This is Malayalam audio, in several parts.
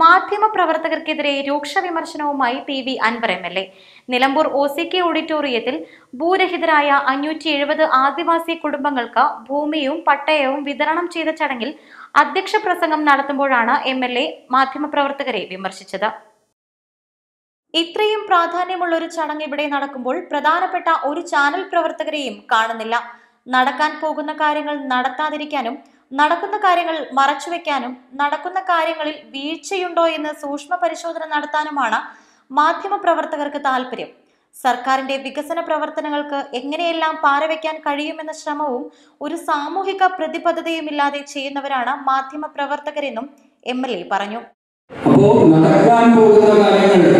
മാധ്യമ പ്രവർത്തകർക്കെതിരെ രൂക്ഷ വിമർശനവുമായി P V Anvar M L A. Nilambur O C K ഓഡിറ്റോറിയത്തിൽ ഭൂരഹിതരായ അഞ്ഞൂറ്റി എഴുപത് ആദിവാസി കുടുംബങ്ങൾക്ക് ഭൂമിയും പട്ടയവും വിതരണം ചെയ്ത ചടങ്ങിൽ അധ്യക്ഷ പ്രസംഗം നടത്തുമ്പോഴാണ് എം എൽ എ മാധ്യമപ്രവർത്തകരെ വിമർശിച്ചത്. ഇത്രയും പ്രാധാന്യമുള്ള ഒരു ചടങ്ങ് ഇവിടെ നടക്കുമ്പോൾ പ്രധാനപ്പെട്ട ഒരു ചാനൽ പ്രവർത്തകരെയും കാണുന്നില്ല. നടക്കാൻ പോകുന്ന കാര്യങ്ങൾ നടത്താതിരിക്കാനും നടക്കുന്ന കാര്യങ്ങൾ മറച്ചുവെക്കാനും നടക്കുന്ന കാര്യങ്ങളിൽ വീഴ്ചയുണ്ടോ എന്ന് സൂക്ഷ്മ പരിശോധന നടത്താനുമാണ് മാധ്യമ പ്രവർത്തകർക്ക് താല്പര്യം സർക്കാരിന്റെ വികസന പ്രവർത്തനങ്ങൾക്ക് എങ്ങനെയെല്ലാം പാരവയ്ക്കാൻ കഴിയുമെന്ന ശ്രമവും ഒരു സാമൂഹിക പ്രതിബദ്ധതയുമില്ലാതെ ചെയ്യുന്നവരാണ് മാധ്യമ പ്രവർത്തകരെന്നും എം എൽ എ പറഞ്ഞു. നടക്കാൻ പോകുന്ന കാര്യങ്ങൾ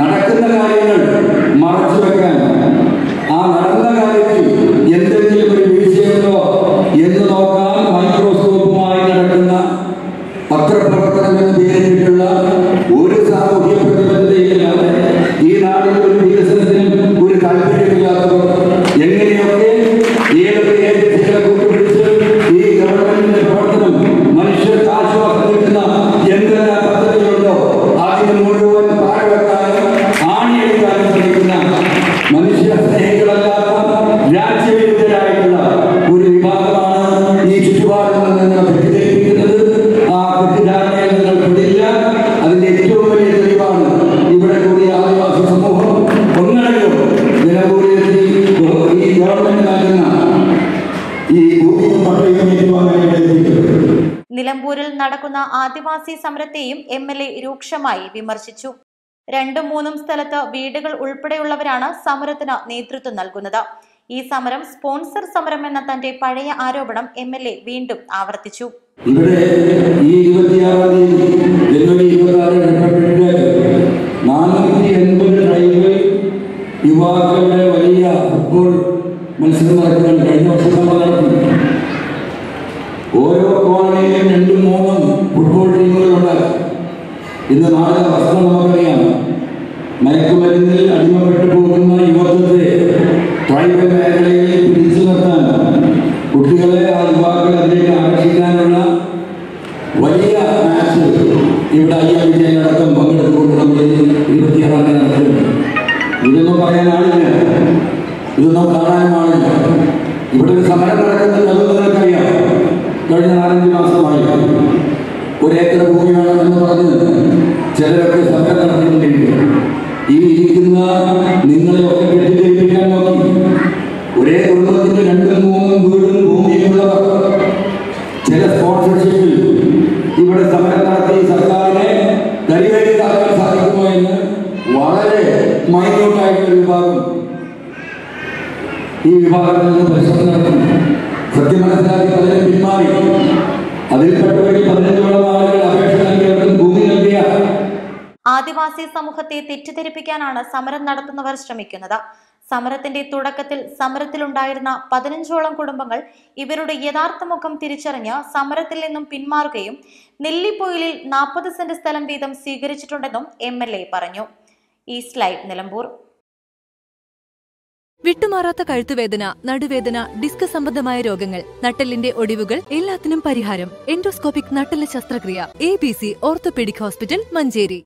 നടക്കുന്ന കാര്യങ്ങൾ മറച്ചു വെക്കാൻ ആ നടന്ന കാര്യത്തിൽ നിലമ്പൂരിൽ നടക്കുന്ന ആദിവാസി സമരത്തെയും എം എൽ എ രൂക്ഷമായി വിമർശിച്ചു. രണ്ടും മൂന്നും സ്ഥലത്ത് വീടുകൾ ഉൾപ്പെടെയുള്ളവരാണ് സമരത്തിന് നേതൃത്വം നൽകുന്നത്. ഈ സമരം സ്പോൺസർ സമരം എന്ന തന്റെ പഴയ ആരോപണം എം എൽ എ വീണ്ടും ആവർത്തിച്ചു. ഈ ഇരുപത്തിയാറാം തീയതി ജനുവരി ഇരുപത്തിയാറ് റിപ്പബ്ലിക്കിന്റെ നാനൂറ്റി എൺപത് യുവാക്കളുടെ വലിയ ഫുട്ബോൾ മത്സരം നടക്കുന്നുണ്ട്. കഴിഞ്ഞ വർഷം കോളനിയിലും രണ്ടും മൂന്നും ഫുട്ബോൾ ടീമുകളുണ്ട് ഇന്ന് നാളെ വസ്ത്രം നമുക്കറിയാം. മയക്കുമരുന്നിൽ അടിമപ്പെട്ടു പോകുന്ന യുവത്വത്തെ ട്രൈബൽ മേഖലയിൽ പിടിച്ചു നിർത്താൻ കുട്ടികളെ ആ യുവാക്കളെ അതിലേക്ക് ആകർഷിക്കാനുള്ള വലിയ മാച്ച് ഇവിടെ ഐ എം വിജയനടക്കം പങ്കെടുത്തുകൊണ്ട് നമ്മൾ ഇരുപത്തിയാറാം തീയതി നടത്തുന്നുണ്ട് ഇതൊന്നും പറയാൻ ആളില്ല. ഇതൊന്നും കാണാനും ഇവിടെ ഒരു സമരം നടക്കുന്നത് നിങ്ങൾക്കറിയാം. കഴിഞ്ഞ നാലഞ്ച് മാസമായി ഒരേക്കർ ഭൂമി വേണമെന്ന് പറഞ്ഞ് ചിലരൊക്കെ സർക്കാർ നടത്തിക്കൊണ്ടിരിക്കും ഈ ഇരിക്കുന്ന നിങ്ങളെയൊക്കെ കെട്ടിദ്ധരിപ്പിക്കാൻ നോക്കി. ഒരേ കുടുംബത്തിന്റെ രണ്ടും മൂന്നും വീടും ഭൂമിയുമുള്ളവർ ചില സ്പോൺസർഷിപ്പിൽ ഇവിടെ സമരം നടത്തി സർക്കാരിനെ കരിവേലിതാക്കാൻ സാധിക്കുമോ എന്ന് വളരെ മൈന്യൂട്ടായിട്ടുള്ള വിഭാഗം ഈ വിഭാഗത്തിൽ നിന്ന് പരിശോധന നടത്തുന്നു. സത്യം മനസ്സിലാക്കി പലരും പിന്മാറി. അതിൽപ്പെട്ടവരിൽ ഭൂമി നൽകിയ ആദിവാസി സമൂഹത്തെ തെറ്റിദ്ധരിപ്പിക്കാനാണ് സമരം നടത്തുന്നവർ ശ്രമിക്കുന്നത്. സമരത്തിന്റെ തുടക്കത്തിൽ സമരത്തിലുണ്ടായിരുന്ന പതിനഞ്ചോളം കുടുംബങ്ങൾ ഇവരുടെ യഥാർത്ഥ മുഖം തിരിച്ചറിഞ്ഞ് സമരത്തിൽ നിന്നും പിന്മാറുകയും നെല്ലിപ്പൊയിലിൽ നാൽപ്പത് സെന്റ് സ്ഥലം വീതം സ്വീകരിച്ചിട്ടുണ്ടെന്നും എം പറഞ്ഞു. East live Nilambur. വിട്ടുമാറാത്ത കഴുത്തുവേദന നടുവേദന ഡിസ്ക് സംബന്ധമായ രോഗങ്ങൾ നട്ടലിന്റെ ഒടിവുകൾ എല്ലാത്തിനും പരിഹാരം. എൻഡോസ്കോപ്പിക് നട്ടെല്ല് ശസ്ത്രക്രിയ. A B C orthopaedic hospital Manjeri.